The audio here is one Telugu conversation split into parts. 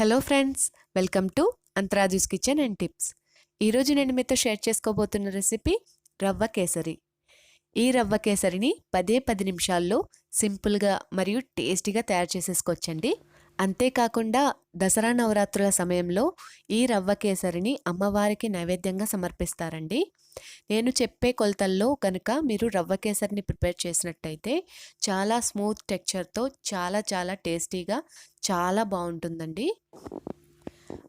Hello friends welcome to Antharaju's kitchen and tips ఈరోజు నేను మీతో షేర్ చేసుకోబోతున్న రెసిపీ రవ్వ కేసరి. ఈ రవ్వ కేసరిని పదే పది నిమిషాల్లో సింపుల్గా మరియు టేస్టీగా తయారు చేసేసుకోవచ్చండి. అంతేకాకుండా దసరా నవరాత్రుల సమయంలో ఈ రవ్వ కేసరిని అమ్మవారికి నైవేద్యంగా సమర్పిస్తారండి. నేను చెప్పే కొలతల్లో కనుక మీరు రవ్వ కేసరిని ప్రిపేర్ చేసినట్టయితే చాలా స్మూత్ టెక్చర్తో చాలా చాలా టేస్టీగా చాలా బాగుంటుందండి.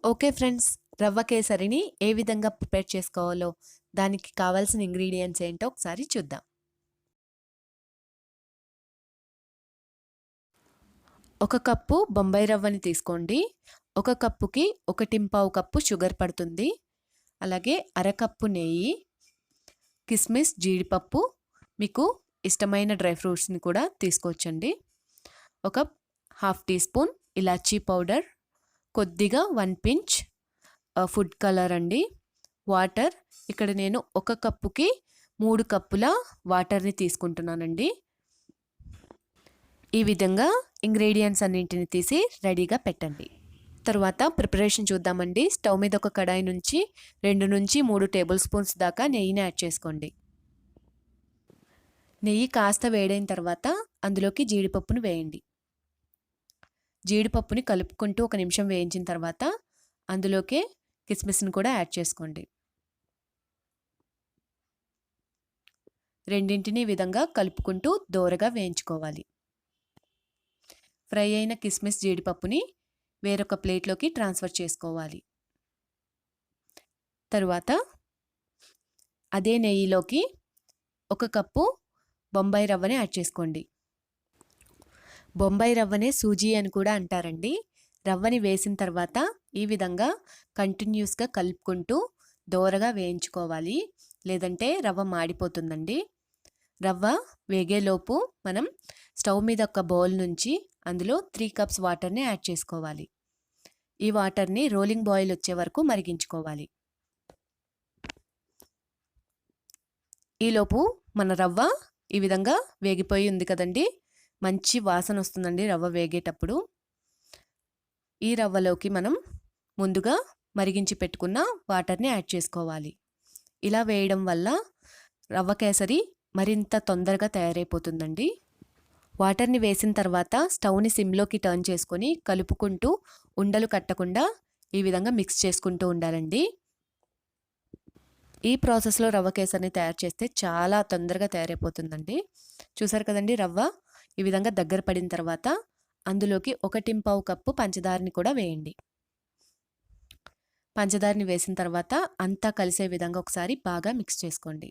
ఓకే ఫ్రెండ్స్ రవ్వ కేసరిని ఏ విధంగా ప్రిపేర్ చేసుకోవాలో దానికి కావాల్సిన ఇంగ్రీడియంట్స్ ఏంటో ఒకసారి చూద్దాం. ఒక కప్పు బొంబాయి రవ్వని తీసుకోండి. ఒక కప్పుకి ఒకటింపావు కప్పు షుగర్ పడుతుంది. అలాగే అరకప్పు నెయ్యి కిస్మిస్ జీడిపప్పు మీకు ఇష్టమైన డ్రై ఫ్రూట్స్ని కూడా తీసుకోవచ్చండి. ఒక హాఫ్ టీ స్పూన్ ఇలాచీ పౌడర్ కొద్దిగా వన్ పించ్ ఫుడ్ కలర్ అండి. వాటర్ ఇక్కడ నేను ఒక కప్పుకి మూడు కప్పుల వాటర్ని తీసుకుంటున్నానండి. ఈ విధంగా ఇంగ్రీడియంట్స్ అన్నింటిని తీసి రెడీగా పెట్టండి. తర్వాత ప్రిపరేషన్ చూద్దామండి. స్టవ్ మీద ఒక కడాయి నుంచి రెండు నుంచి మూడు టేబుల్ స్పూన్స్ దాకా నెయ్యిని యాడ్ చేసుకోండి. నెయ్యి కాస్త వేడైన తర్వాత అందులోకి జీడిపప్పును వేయండి. జీడిపప్పుని కలుపుకుంటూ ఒక నిమిషం వేయించిన తర్వాత అందులోకే కిస్మిస్ని కూడా యాడ్ చేసుకోండి. రెండింటిని విధంగా కలుపుకుంటూ దోరగా వేయించుకోవాలి. ఫ్రై అయిన కిస్మిస్ జీడిపప్పుని వేరొక ప్లేట్లోకి ట్రాన్స్ఫర్ చేసుకోవాలి. తరువాత అదే నెయ్యిలోకి ఒక కప్పు బొంబాయి రవ్వని యాడ్ చేసుకోండి. బొంబాయి రవ్వనే సూజీ అని కూడా అంటారండి. రవ్వని వేసిన తర్వాత ఈ విధంగా కంటిన్యూస్గా కలుపుకుంటూ దోరగా వేయించుకోవాలి. లేదంటే రవ్వ మాడిపోతుందండి. రవ్వ వేగేలోపు మనం స్టవ్ మీద ఒక బౌల్ నుంచి అందులో త్రీ కప్స్ వాటర్ని యాడ్ చేసుకోవాలి. ఈ వాటర్ని రోలింగ్ బాయిల్ వచ్చే వరకు మరిగించుకోవాలి. ఈలోపు మన రవ్వ ఈ విధంగా వేగిపోయి ఉంది కదండి. మంచి వాసన వస్తుందండి రవ్వ వేగేటప్పుడు. ఈ రవ్వలోకి మనం ముందుగా మరిగించి పెట్టుకున్న వాటర్ని యాడ్ చేసుకోవాలి. ఇలా వేయడం వల్ల రవ్వ కేసరి మరింత తొందరగా తయారైపోతుందండి. వాటర్ని వేసిన తర్వాత స్టవ్ని సిమ్లోకి టర్న్ చేసుకొని కలుపుకుంటూ ఉండలు కట్టకుండా ఈ విధంగా మిక్స్ చేసుకుంటూ ఉండాలండి. ఈ ప్రాసెస్లో రవ్వ కేసరిని తయారు చేస్తే చాలా తొందరగా తయారైపోతుందండి. చూసారు కదండి రవ్వ? ఈ విధంగా దగ్గర పడిన తర్వాత అందులోకి ఒకటింపావు కప్పు పంచదారని కూడా వేయండి. పంచదారని వేసిన తర్వాత అంతా కలిసే విధంగా ఒకసారి బాగా మిక్స్ చేసుకోండి.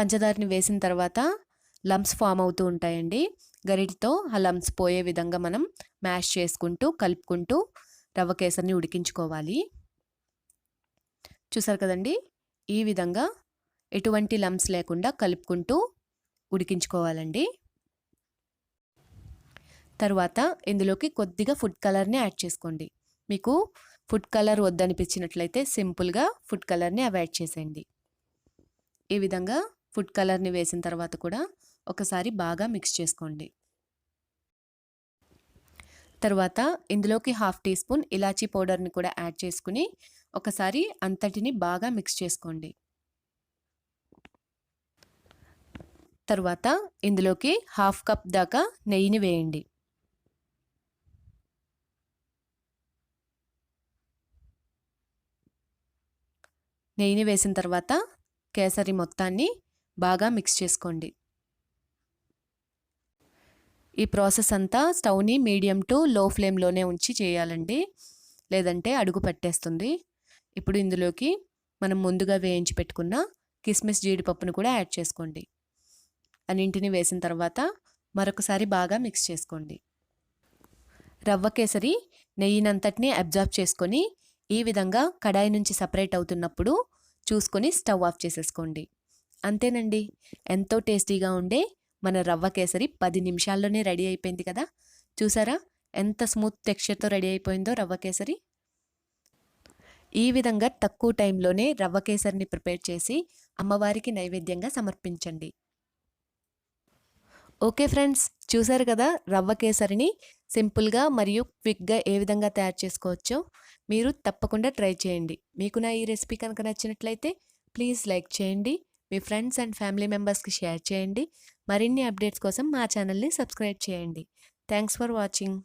పంచదారని వేసిన తర్వాత లమ్స్ ఫామ్ అవుతూ ఉంటాయండి. గరిటితో ఆ లమ్స్ పోయే విధంగా మనం మ్యాష్ చేసుకుంటూ కలుపుకుంటూ రవ్వ కేసరిని ఉడికించుకోవాలి. చూసారు కదండి? ఈ విధంగా ఎటువంటి లమ్స్ లేకుండా కలుపుకుంటూ ఉడికించుకోవాలండి. తర్వాత ఇందులోకి కొద్దిగా ఫుడ్ కలర్ని యాడ్ చేసుకోండి. మీకు ఫుడ్ కలర్ వద్దనిపించినట్లయితే సింపుల్గా ఫుడ్ కలర్ని అవాయిడ్ చేసేయండి. ఈ విధంగా ఫుడ్ కలర్ని వేసిన తర్వాత కూడా ఒకసారి బాగా మిక్స్ చేసుకోండి. తర్వాత ఇందులోకి హాఫ్ టీ స్పూన్ ఇలాచీ పౌడర్ని కూడా యాడ్ చేసుకుని ఒకసారి అంతటిని బాగా మిక్స్ చేసుకోండి. తర్వాత ఇందులోకి హాఫ్ కప్ దాకా నెయ్యిని వేయండి. నెయ్యిని వేసిన తర్వాత కేసరి మొత్తాన్ని బాగా మిక్స్ చేసుకోండి. ఈ ప్రాసెస్ అంతా స్టవ్ని మీడియం టు లో ఫ్లేమ్లోనే ఉంచి చేయాలండి. లేదంటే అడుగు పట్టేస్తుంది. ఇప్పుడు ఇందులోకి మనం ముందుగా వేయించి పెట్టుకున్న కిస్మిస్ జీడిపప్పును కూడా యాడ్ చేసుకోండి. అన్నింటిని వేసిన తర్వాత మరొకసారి బాగా మిక్స్ చేసుకోండి. రవ్వ కేసరి నెయ్యినంతటిని అబ్జార్బ్ చేసుకొని ఈ విధంగా కడాయి నుంచి సపరేట్ అవుతున్నప్పుడు చూసుకొని స్టవ్ ఆఫ్ చేసేసుకోండి. అంతేనండి. ఎంతో టేస్టీగా ఉండే మన రవ్వ కేసరి పది నిమిషాల్లోనే రెడీ అయిపోయింది కదా. చూసారా? ఎంత స్మూత్ టెక్స్చర్తో రెడీ అయిపోయిందో రవ్వ కేసరి. ఈ విధంగా తక్కువ టైంలోనే రవ్వ కేసరిని ప్రిపేర్ చేసి అమ్మవారికి నైవేద్యంగా సమర్పించండి. ఓకే ఫ్రెండ్స్ చూసారు కదా రవ్వ కేసరిని సింపుల్గా మరియు క్విక్గా ఏ విధంగా తయారు చేసుకోవచ్చో? మీరు తప్పకుండా ట్రై చేయండి. మీకు నా ఈ రెసిపీ కనుక నచ్చినట్లయితే ప్లీజ్ లైక్ చేయండి. మీ ఫ్రెండ్స్ అండ్ ఫ్యామిలీ మెంబర్స్కి షేర్ చేయండి. మరిన్ని అప్డేట్స్ కోసం మా ఛానల్ని సబ్స్క్రైబ్ చేయండి. Thanks for watching.